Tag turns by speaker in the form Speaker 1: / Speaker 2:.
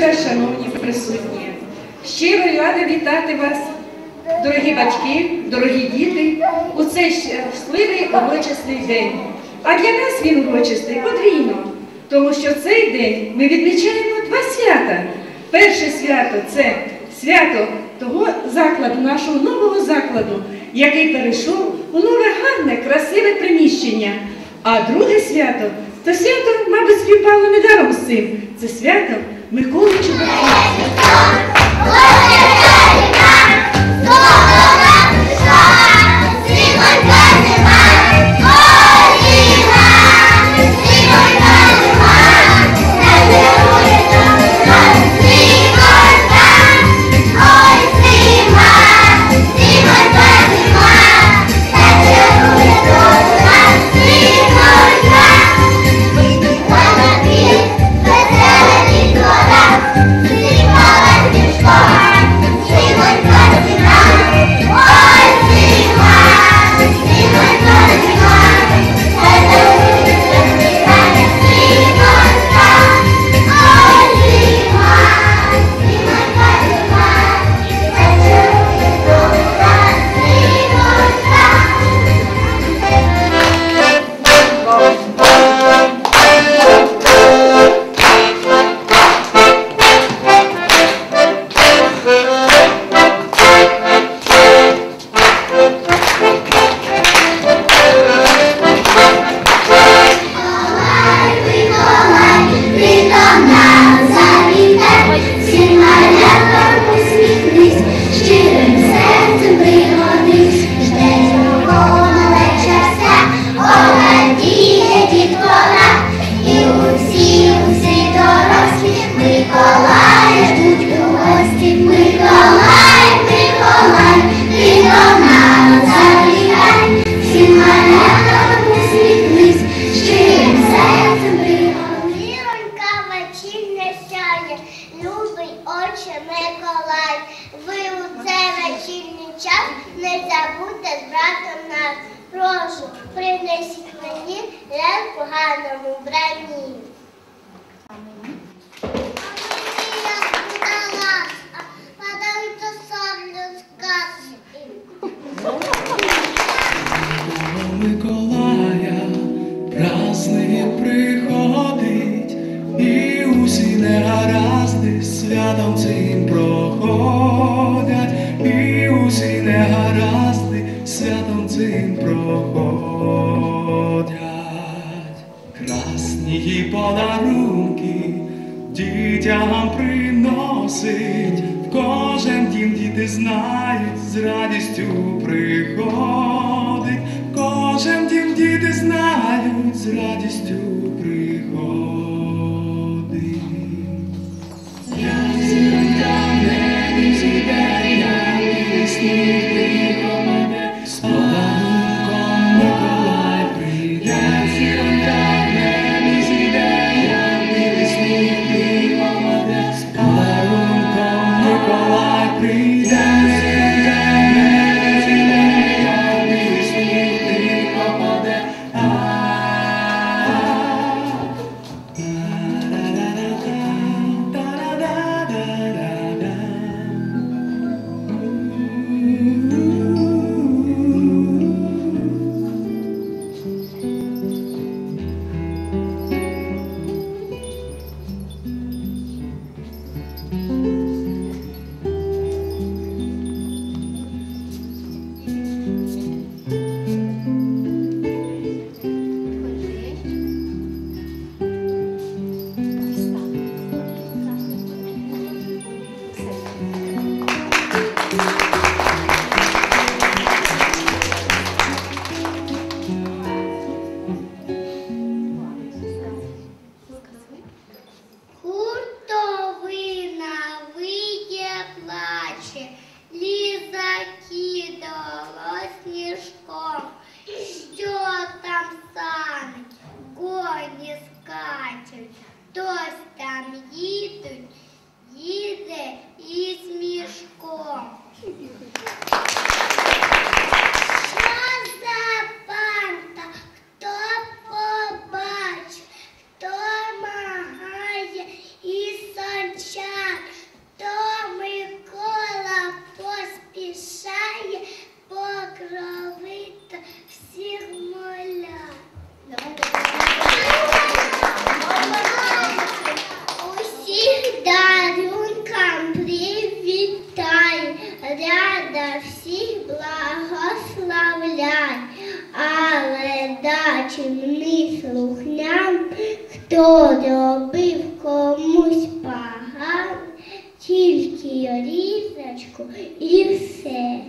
Speaker 1: вечора, шановні присутні. Щиро рада вітати вас, дорогі батьки, дорогі діти, у цей щасливий урочистий день. А для нас він урочистий потрібно, тому що цей день ми відмічаємо два свята. Перше свято це свято того закладу, нашого нового закладу, який перейшов у нове гарне, красиве приміщення. А друге свято то свято, мабуть, співпало недаром з цим. Це свято Миколи Чудотворця.
Speaker 2: Час не забудьте з братом нас. Прошу, принесіть мені вбранні.
Speaker 3: Миколая праздник приходить, і усі негаразди святом цим подарунки дітям приносить, в кожен дім діти знають, з радістю приходить, в кожен дім діти знають, з радістю приходить. Я зірка небі зійде, я сніг
Speaker 2: I be down. Їдуть, їде із мішком. чимний слухнян, хто робив комусь погано, тільки різочку і все.